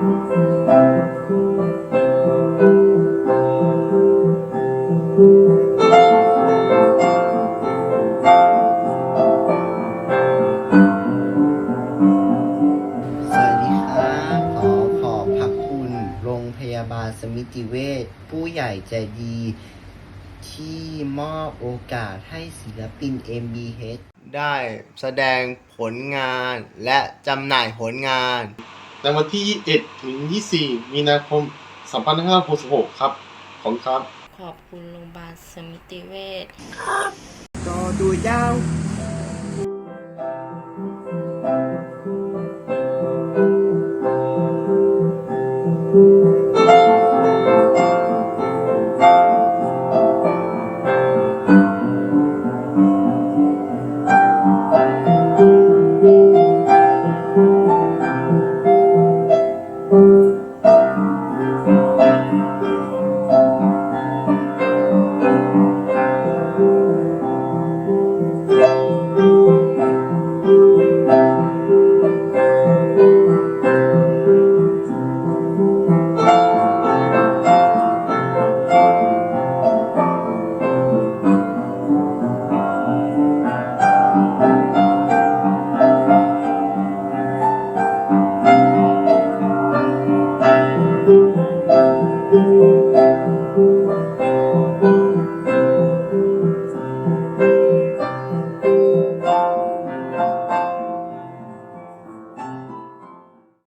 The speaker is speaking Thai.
สวัสดีครับขอขอบพระคุณ โรงพยาบาลสมิติเวชผู้ใหญ่ใจดี ที่มอบโอกาสให้ศิลปิน MBH ได้แสดงผลงานและจำหน่ายผลงาน ในวันที่ 21 ถึง 24 มีนาคม 2566 ครับขอบครับ ขอบคุณโรงพยาบาลสมิติเวชก็ดูเจ้าうん。